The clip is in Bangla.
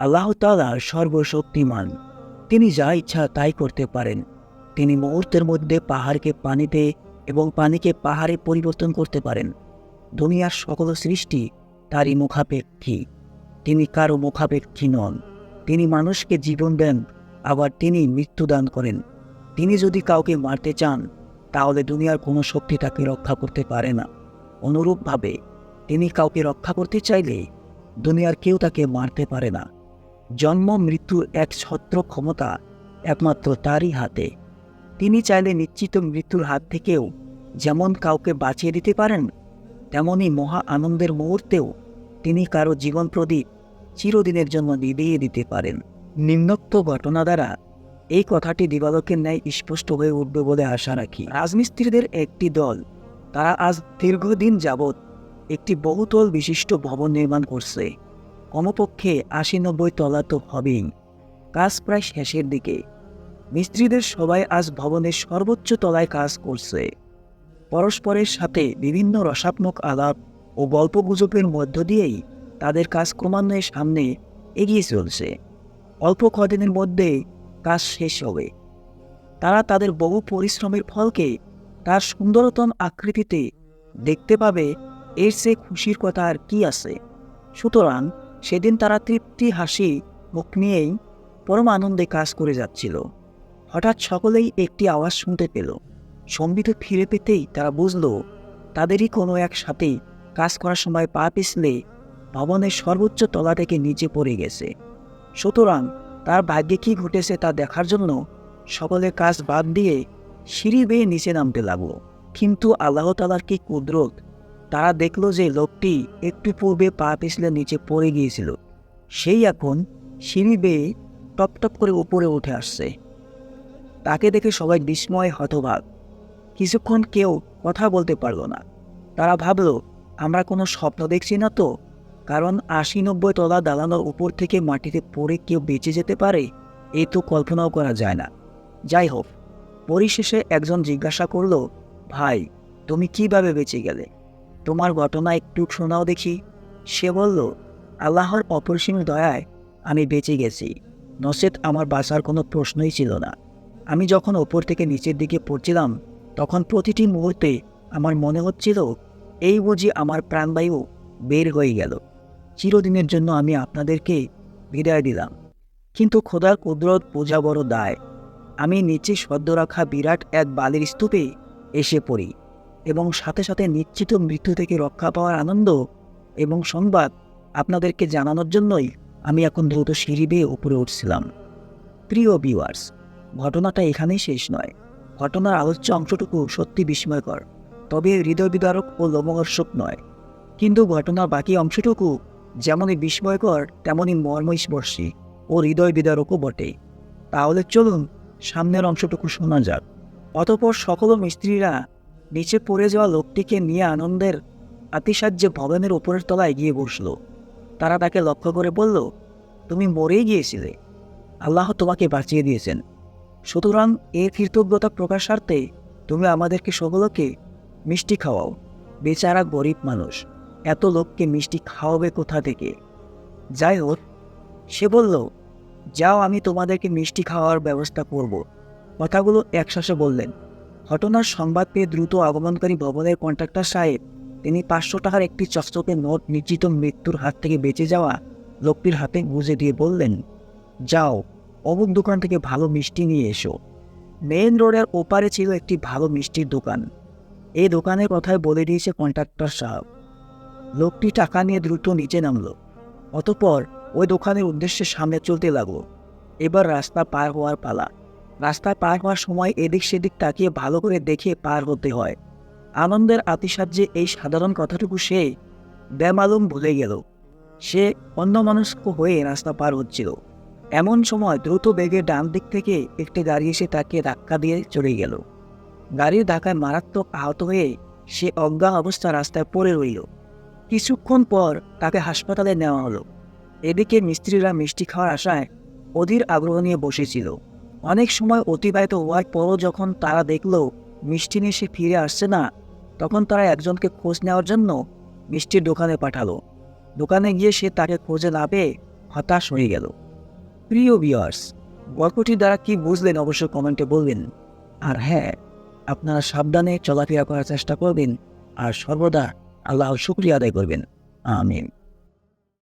আল্লাহ তাআলা সর্বশক্তিমান। তিনি যা ইচ্ছা তাই করতে পারেন। তিনি মুহূর্তের মধ্যে পাহাড়কে পানিতে এবং পানিকে পাহাড়ে পরিবর্তন করতে পারেন। দুনিয়ার সকল সৃষ্টি তারই মুখাপেক্ষী। তিনি কারও মুখাপেক্ষী নন। তিনি মানুষকে জীবন দেন, আবার তিনি মৃত্যুদান করেন। তিনি যদি কাউকে মারতে চান, তাহলে দুনিয়ার কোনো শক্তি তাকে রক্ষা করতে পারে না। অনুরূপভাবে, তিনি কাউকে রক্ষা করতে চাইলে দুনিয়ার কেউ তাকে মারতে পারে না। জন্ম মৃত্যুর এক ছত্র ক্ষমতা একমাত্র তারই হাতে। তিনি চাইলে নিশ্চিত মৃত্যুর হাত থেকেও যেমন কাউকে বাঁচিয়ে দিতে পারেন, তেমনি মহা আনন্দের মুহূর্তেও তিনি কারও জীবন প্রদীপ চিরদিনের জন্য নিভিয়ে দিতে পারেন। নিম্নোক্ত ঘটনা দ্বারা এই কথাটি দিবালকের ন্যায় স্পষ্ট হয়ে উঠবে বলে আশা রাখি। রাজমিস্ত্রিদের একটি দল, তারা আজ দীর্ঘদিন যাবৎ একটি বহুতল বিশিষ্ট ভবন নির্মাণ করছে। কমপক্ষে আশি নব্বই তলা তো হবেই। কাজ প্রায় শেষের দিকে। মিস্ত্রিদের সবাই আজ ভবনের সর্বোচ্চ তলায় কাজ করছে। পরস্পরের সাথে বিভিন্ন রসাত্মক আলাপ ও গল্পগুজবের মধ্য দিয়েই তাদের কাজ ক্রমান্বয়ে সামনে এগিয়ে চলছে। অল্প কদিনের মধ্যে কাজ শেষ হবে। তারা তাদের বহু পরিশ্রমের ফলকে তার সুন্দরতম আকৃতিতে দেখতে পাবে, এর চেয়ে খুশির কথা আর কি আছে। সুতরাং সেদিন তারা তৃপ্তি, হাসি, মুখ নিয়েই পরম আনন্দে কাজ করে যাচ্ছিল। হঠাৎ সকলেই একটি আওয়াজ শুনতে পেল। সম্বিত ফিরে পেতেই তারা বুঝল, তাদেরই কোনো এক সাথে কাজ করার সময় পা পিছলে ভবনের সর্বোচ্চ তলা থেকে নিচে পড়ে গেছে। সুতরাং তার ভাগ্যে কী ঘটেছে তা দেখার জন্য সকলে কাজ বাদ দিয়ে সিঁড়ি বেয়ে নিচে নামতে লাগল। কিন্তু আল্লাহ তালার কি কুদরত তারা দেখল যে লোকটি একটু পূর্বে পা পিছলে নিচে পড়ে গিয়েছিল। সেই এখন সিঁড়ি বেয়ে টপ টপ করে উপরে উঠে আসছে। তাকে দেখে সবাই বিস্ময় হতভাগ কিছুক্ষণ কেউ কথা বলতে পারল না। তারা ভাবল, আমরা কোনো স্বপ্ন দেখছি না তো? কারণ আশি নব্বই তলা দালানোর উপর থেকে মাটিতে পড়ে কেউ বেঁচে যেতে পারে? এ তো কল্পনাও করা যায় না। যাই হোক, পরিশেষে একজন জিজ্ঞাসা করল, ভাই, তুমি কীভাবে বেঁচে গেলে? তোমার ঘটনা একটু শোনাও দেখি। সে বলল, আল্লাহর অপরিসীম দয়ায় আমি বেঁচে গেছি। নসেত আমার বাসার কোনো প্রশ্নই ছিল না। আমি যখন ওপর থেকে নিচের দিকে পড়ছিলাম, তখন প্রতিটি মুহূর্তে আমার মনে হচ্ছিল, এই বুঝি আমার প্রাণবায়ু বের হয়ে গেল। চিরদিনের জন্য আমি আপনাদেরকে বিদায় দিলাম। কিন্তু খোদার কুদরত বোঝা বড় দায়। আমি নিচে সদ্য রাখা বিরাট এক বালির স্তূপে এসে পড়ি। এবং সাথে সাথে নিশ্চিত মৃত্যু থেকে রক্ষা পাওয়ার আনন্দ এবং সংবাদ আপনাদেরকে জানানোর জন্যই আমি এখন দ্রুত সিঁড়ি বেয়ে উপরে উঠছিলাম। প্রিয় ভিউয়ার্স ঘটনাটা এখানেই শেষ নয়। ঘটনার আলোচ্য অংশটুকু সত্যি বিস্ময়কর, তবে হৃদয় বিদারক ও লোমহর্ষক নয়। কিন্তু ঘটনার বাকি অংশটুকু যেমনই বিস্ময়কর, তেমনই মর্মস্পর্শী ও হৃদয় বিদারকও বটে। তাহলে চলুন সামনের অংশটুকু শোনা যাক। অতপর সকল মিস্ত্রিরা নিচে পড়ে যাওয়া লোকটিকে নিয়ে আনন্দের আতিসাহ্যে ভবনের উপরের তলায় গিয়ে বসল। তারা তাকে লক্ষ্য করে বলল, তুমি মরেই গিয়েছিলে। আল্লাহ তোমাকে বাঁচিয়ে দিয়েছেন। সুতরাং এর কৃতজ্ঞতা প্রকাশার্থে তুমি আমাদেরকে সকলকে মিষ্টি খাওয়াও। বেচারা গরিব মানুষ, এত লোককে মিষ্টি খাওয়াবে কোথা থেকে? যাই হোক, সে বলল, যাও, আমি তোমাদেরকে মিষ্টি খাওয়ার ব্যবস্থা করব। কথাগুলো একশ্বাসে বললেন। ঘটনার সংবাদ পেয়ে দ্রুত আগমনকারী ভবনের কন্ট্রাক্টর সাহেব, তিনি পাঁচশো টাকার একটি চকচকে নোট নিশ্চিত মৃত্যুর হাত থেকে বেঁচে যাওয়া লোকটির হাতে গুঁজে দিয়ে বললেন, যাও, অমুক দোকান থেকে ভালো মিষ্টি নিয়ে এসো। মেইন রোডের ওপারে ছিল একটি ভালো মিষ্টির দোকান। এই দোকানের কথায় বলে দিয়েছে কন্ট্রাক্টর সাহেব। লোকটি টাকা নিয়ে দ্রুত নিচে নামলো। অতপর ওই দোকানের উদ্দেশ্যে সামনে চলতে লাগল। এবার রাস্তা পার হওয়ার পালা। রাস্তায় পার হওয়ার সময় এদিক সেদিক তাকিয়ে ভালো করে দেখে পার হতে হয়। আনন্দের আতিসাহ্যে এই সাধারণ কথাটুকু সে বেমালুম ভুলে গেল। সে অন্যমনস্ক হয়ে রাস্তা পার হচ্ছিল। এমন সময় দ্রুত বেগে ডান দিক থেকে একটি গাড়ি এসে তাকে ধাক্কা দিয়ে চলে গেল। গাড়ির ধাক্কায় মারাত্মক আহত হয়ে সে অজ্ঞান অবস্থা রাস্তায় পড়ে রইল। কিছুক্ষণ পর তাকে হাসপাতালে নেওয়া হলো। এদিকে মিস্ত্রিরা মিষ্টি খাওয়ার আশায় অধীর আগ্রহ নিয়ে বসেছিল। অনেক সময় অতিবাহিত হওয়ার পরও যখন তারা দেখল মিষ্টি নিয়ে সে ফিরে আসছে না, তখন তারা একজনকে খোঁজ নেওয়ার জন্য মিষ্টির দোকানে পাঠালো। দোকানে গিয়ে সে তাকে খোঁজে না পেয়ে হতাশ হয়ে গেল। প্রিয় বিয়ার্স গল্পটি দ্বারা কি বুঝলেন অবশ্য কমেন্টে বলবেন। আর হ্যাঁ আপনারা সাবধানে চলাফেরা করার চেষ্টা করবেন। আর সর্বদা আল্লাহ শুক্রিয়া আদায় করবেন। আমিন।